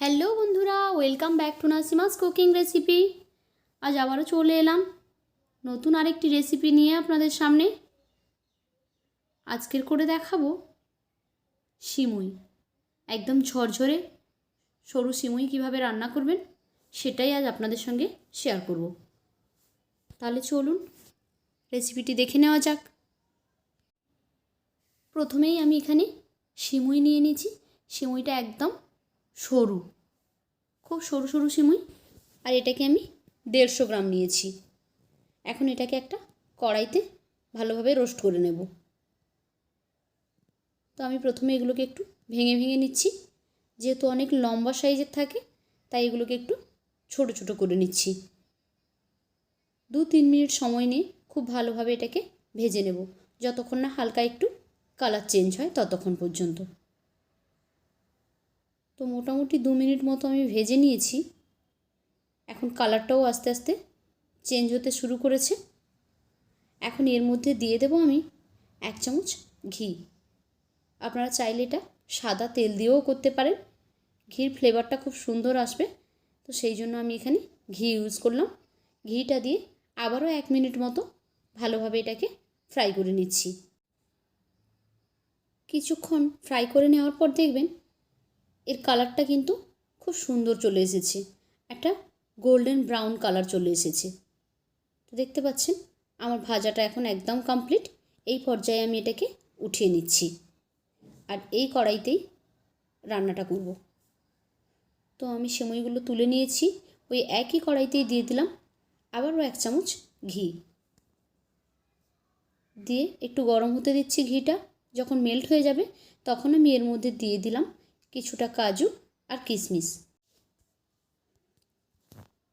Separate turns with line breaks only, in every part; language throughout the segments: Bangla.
হ্যালো বন্ধুরা welcome back to Nasima's cooking recipe আজ আবারও চলে এলাম নতুন আরেকটি রেসিপি নিয়ে আপনাদের সামনে। আজকের করে দেখাবো সিমুই একদম ঝরঝরে সরু সিমুই কীভাবে রান্না করবেন সেটাই আজ আপনাদের সঙ্গে শেয়ার করব। তাহলে চলুন রেসিপিটি দেখে নেওয়া যাক। প্রথমেই আমি এখানে সিমুই নিয়ে নিয়েছি। সিমুইটা একদম সরু। খুব সরু সরু সিমুই। আর এটাকে আমি দেড়শো গ্রাম নিয়েছি। এখন এটাকে একটা কড়াইতে ভালোভাবে রোস্ট করে নেব। তো আমি প্রথমে এগুলোকে একটু ভেঙে ভেঙে নিচ্ছি। যেহেতু অনেক লম্বা সাইজের থাকে, তাই এগুলোকে একটু ছোট ছোট করে নিচ্ছি। দু তিন মিনিট সময় নিয়ে খুব ভালোভাবে এটাকে ভেজে নেব। যতক্ষণ না হালকা একটু কালার চেঞ্জ হয় ততক্ষণ পর্যন্ত। তো মোটামুটি দু মিনিট মতো আমি ভেজে নিয়েছি। এখন কালারটাও আস্তে আস্তে চেঞ্জ হতে শুরু করেছে। এখন এর মধ্যে দিয়ে দেবো আমি এক চামচ ঘি। আপনারা চাইলে এটা সাদা তেল দিয়েও করতে পারেন। ঘির ফ্লেভারটা খুব সুন্দর আসবে। তো সেই জন্য আমি এখানে ঘি ইউজ করলাম। ঘিটা দিয়ে আবারও এক মিনিট মতো ভালোভাবে এটাকে ফ্রাই করে নিচ্ছি। কিছুক্ষণ ফ্রাই করে নেওয়ার পর দেখবেন এর কালারটা কিন্তু খুব সুন্দর চলে এসেছে। একটা গোল্ডেন ব্রাউন কালার চলে এসেছে। তো দেখতে পাচ্ছেন, আমার ভাজাটা এখন একদম কমপ্লিট এই পর্যায়ে আমি এটাকে উঠিয়ে নিচ্ছি। আর এই কড়াইতেই রান্নাটা করব। তো আমি সেমইগুলো তুলে নিয়েছি। ওই একই কড়াইতেই দিয়ে দিলাম আবারও এক চামচ ঘি। দিয়ে একটু গরম হতে দিচ্ছি ঘিটা। যখন মেল্ট হয়ে যাবে, তখন আমি এর মধ্যে দিয়ে দিলাম কিছুটা কাজু আর কিশমিশ।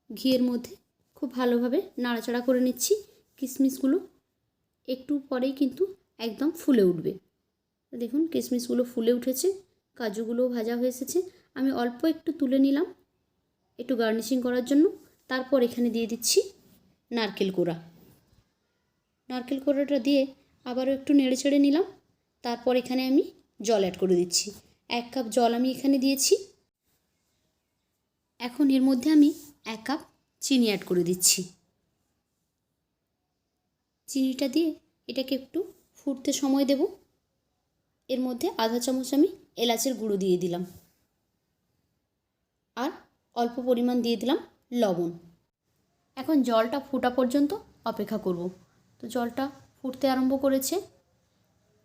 ঘিয়ের মধ্যে খুব ভালোভাবে নাড়াচাড়া করে নিচ্ছি। কিশমিশগুলো একটু পরেই কিন্তু একদম ফুলে উঠবে। দেখুন, কিশমিশগুলো ফুলে উঠেছে, কাজুগুলোও ভাজা হয়ে এসেছে। আমি অল্প একটু তুলে নিলাম একটু গার্নিশিং করার জন্য। তারপর এখানে দিয়ে দিচ্ছি নারকেল কোড়া। নারকেল কোড়াটা দিয়ে আবারও একটু নেড়ে চেড়ে নিলাম। তারপর এখানে আমি জল অ্যাড করে দিচ্ছি। এক কাপ জল আমি এখানে দিয়েছি। এখন এর মধ্যে আমি এক কাপ চিনি অ্যাড করে দিচ্ছি। চিনিটা দিয়ে এটাকে একটু ফুটতে সময় দেব। এর মধ্যে আধা চামচ আমি এলাচের গুঁড়ো দিয়ে দিলাম। আর অল্প পরিমাণ দিয়ে দিলাম লবণ। এখন জলটা ফোটা পর্যন্ত অপেক্ষা করব। তো জলটা ফুটতে আরম্ভ করেছে।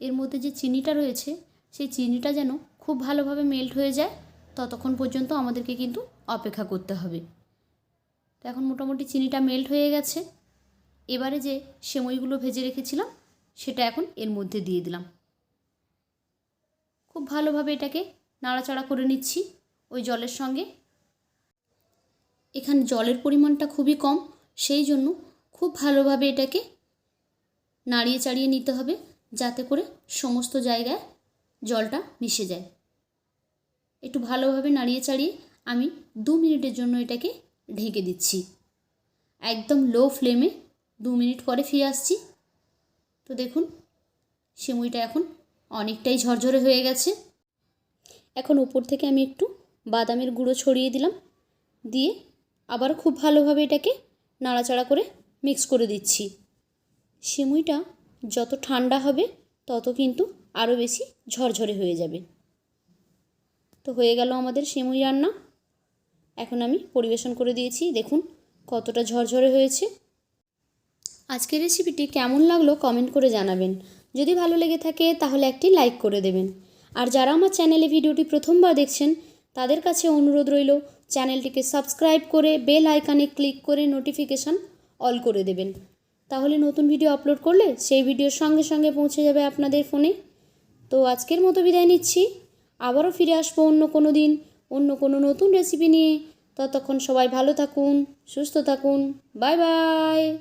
এর মধ্যে যে চিনিটা রয়েছে, সেই চিনিটা যেন খুব ভালোভাবে মেল্ট হয়ে যায়, ততক্ষণ পর্যন্ত আমাদেরকে কিন্তু অপেক্ষা করতে হবে। তো এখন মোটামুটি চিনিটা মেল্ট হয়ে গেছে। এবারে যে সেমইগুলো ভেজে রেখেছিলাম, সেটা এখন এর মধ্যে দিয়ে দিলাম। খুব ভালোভাবে এটাকে নাড়াচাড়া করে নিচ্ছি ওই জলের সঙ্গে। এখানে জলের পরিমাণটা খুবই কম, সেই জন্য খুব ভালোভাবে এটাকে নাড়িয়ে চাড়িয়ে নিতে হবে, যাতে করে সমস্ত জায়গায় জলটা মিশে যায়। একটু ভালোভাবে নাড়িয়ে চাড়িয়ে আমি দু মিনিটের জন্য এটাকে ঢেকে দিচ্ছি। একদম লো ফ্লেমে দু মিনিট পরে ফিরে আসছি। তো দেখুন সিমুইটা এখন অনেকটাই ঝরঝরে হয়ে গেছে। এখন উপর থেকে আমি একটু বাদামের গুঁড়ো ছড়িয়ে দিলাম। দিয়ে আবার খুব ভালোভাবে এটাকে নাড়াচাড়া করে মিক্স করে দিচ্ছি। সিমুইটা যত ঠান্ডা হবে, তত কিন্তু আরও বেশি ঝরঝরে হয়ে যাবে। তো হয়ে গেল আমাদের সিমুই রান্না। এখন আমি পরিবেশন করে দিয়েছি। দেখুন কতটা ঝরঝরে হয়েছে। আজকের রেসিপিটি কেমন লাগল কমেন্ট করে জানাবেন। যদি ভালো লেগে থাকে তাহলে একটি লাইক করে দেবেন। আর যারা আমার চ্যানেলে ভিডিওটি প্রথমবার দেখছেন, তাদের কাছে অনুরোধ রইল চ্যানেলটিকে সাবস্ক্রাইব করে বেল আইকানে ক্লিক করে নোটিফিকেশান অল করে দেবেন। তাহলে নতুন ভিডিও আপলোড করলে সেই ভিডিওর সঙ্গে সঙ্গে পৌঁছে যাবে আপনাদের ফোনে তো আজকের মতো বিদায় নিচ্ছি। আবারও ফিরে আসব অন্য কোনো দিন, অন্য কোনো নতুন রেসিপি নিয়ে। ততক্ষণ সবাই ভালো থাকুন, সুস্থ থাকুন। Bye bye!